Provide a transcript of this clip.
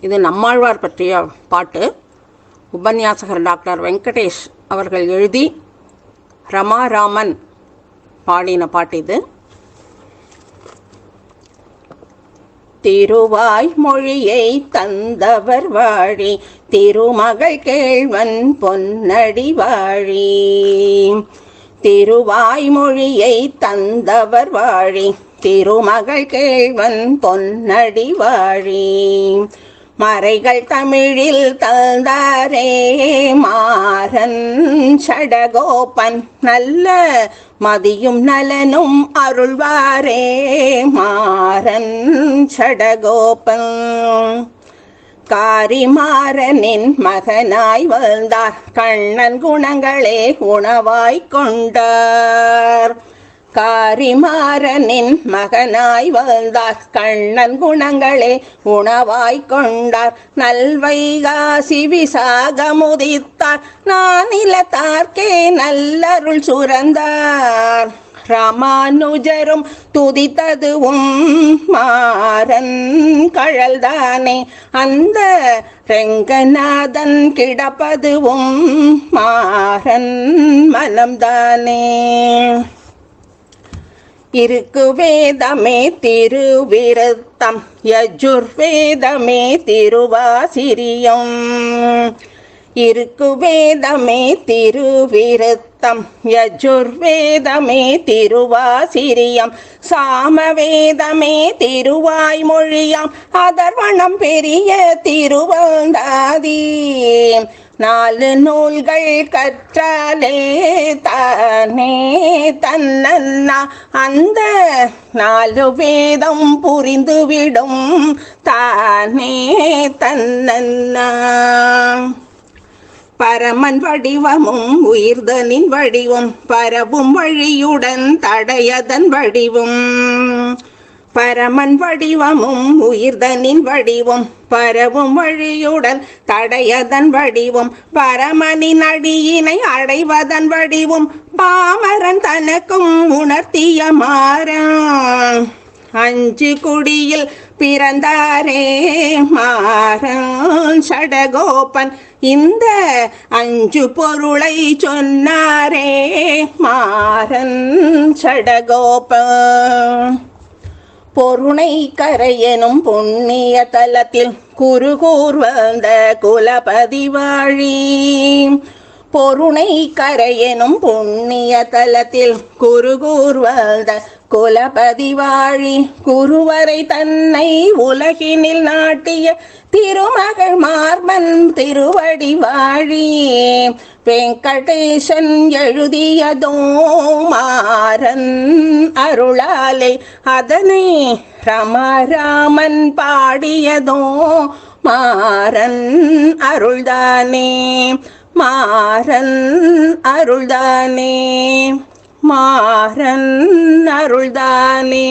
இது நம்மாழ்வார் பற்றிய பாட்டு. உபன்யாசகர் டாக்டர் வெங்கடேஷ் அவர்கள் எழுதி ரமாராமன் பாடின பாட்டு இது. திருவாய் மொழியை தந்தவர் வாழி திருமகள் கேழ்வன் பொன்னடி வாழி. திருவாய் மொழியை தந்தவர் வாழி திருமகள் கேழ்வன் பொன்னடி வாழி. மறைகள் தமிழில் தந்தாரே மாறன் சடகோபன். நல்ல மதியும் நலனும் அருள்வாரே மாறன் சடகோபன். காரிமாறனின் மகனாய் வந்தார் கண்ணன் குணங்களே உணவாய் கொண்டார். காரிமாறனின் மகனாய் வந்தார் கண்ணன் குணங்களே உணவாய் கொண்டார். நல்வைகாசி விசாக முதித்தார் நானிலத்தார்க்கே நல்லருள் சுரந்தார். ராமானுஜரும் துதித்ததுவும் மாறன் கழல்தானே. அந்த ரெங்கநாதன் கிடப்பதுவும் மாறன் மனம்தானே. இருக்குவேதமே திருவிருத்தம். யஜுர்வேதமே திருவாசிரியம். இருக்குவேதமே திருவிருத்தம். யஜுர்வேதமே திருவாசிரியம். சாமவேதமே திருவாய்மொழியாம். அதர்வணம் பெரிய திருவந்தாதீ. நாலு நூல்கள் கற்றலே தானே தன்னன்னா. அந்த நாலு வேதம் புரிந்துவிடும் தானே தன்னன்னா. பரமன் வடிவமும் உயிர்தனின் வடிவும் பரவும் வழியுடன் தடையதன் வடிவும். பரமன் வடிவமும் உயிர்தனின் வடிவும் பரவும் வழியுடன் தடையதன் வடிவும் பரமனின் அடியினை அடைவதன் வடிவும் பாமரன் தனக்கும் உணர்த்திய மாறான். அஞ்சு குடியில் பிறந்தாரே மாறன். சடகோபன் இந்த அஞ்சு பொருளை சொன்னாரே மாறன் சடகோபன். பொருணை கரையெனும் புண்ணிய தலத்தில் குருகூர் வந்த குலபதி வாழி. பொருணை கரையெனும் புண்ணிய தலத்தில் குருகூர்வந்த குலபதி வாழி குருவரை தன்னை உலகினில் நாட்டிய திருமகள் மார்மன் திருவடி வாழி வெங்கடேசன் எழுதியதோ மாறன் அருளாலே அதனை ரமராமன் பாடியதோ மாறன் அருள்தானே. மாறன் அருள்தானே மாறன் அருள்தானே.